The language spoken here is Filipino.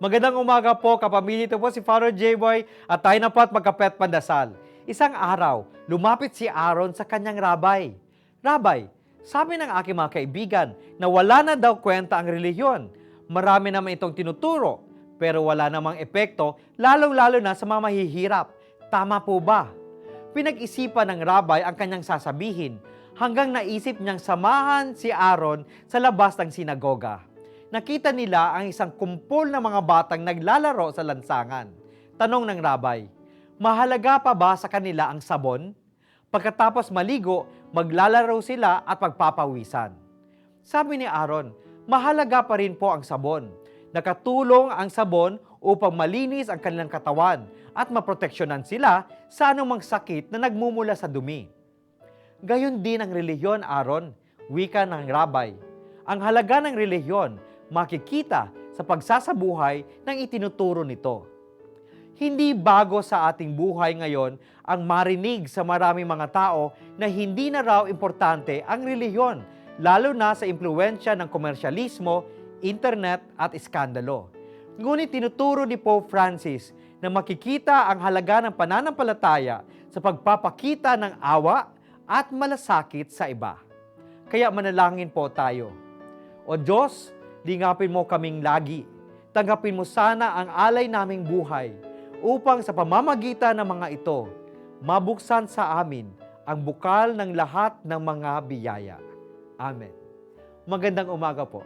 Magandang umaga po, kapamilya. Ito po si Father J-Boy at tayo na po at magkapet pandasal. Isang araw, lumapit si Aaron sa kanyang rabay. Rabay, sabi ng aking mga kaibigan na wala na daw kwenta ang relihiyon. Marami naman itong tinuturo, pero wala namang epekto, lalong-lalo na sa mga mahihirap. Tama po ba? Pinag-isipan ng rabay ang kanyang sasabihin hanggang naisip niyang samahan si Aaron sa labas ng sinagoga. Nakita nila ang isang kumpol ng mga batang naglalaro sa lansangan. Tanong ng rabay, mahalaga pa ba sa kanila ang sabon? Pagkatapos maligo, maglalaro sila at pagpapawisan. Sabi ni Aaron, mahalaga pa rin po ang sabon. Nakatulong ang sabon upang malinis ang kanilang katawan at maproteksyonan sila sa anumang sakit na nagmumula sa dumi. Gayon din ang relihiyon, Aaron, wika ng rabay. Ang halaga ng relihiyon makikita sa pagsasabuhay ng itinuturo nito. Hindi bago sa ating buhay ngayon ang marinig sa maraming mga tao na hindi na raw importante ang relihiyon, lalo na sa impluensya ng komersyalismo, internet at iskandalo. Ngunit tinuturo ni Pope Francis na makikita ang halaga ng pananampalataya sa pagpapakita ng awa at malasakit sa iba. Kaya manalangin po tayo. O Diyos, lingapin mo kaming lagi. Tanggapin mo sana ang alay naming buhay upang sa pamamagitan ng mga ito, mabuksan sa amin ang bukal ng lahat ng mga biyaya. Amen. Magandang umaga po.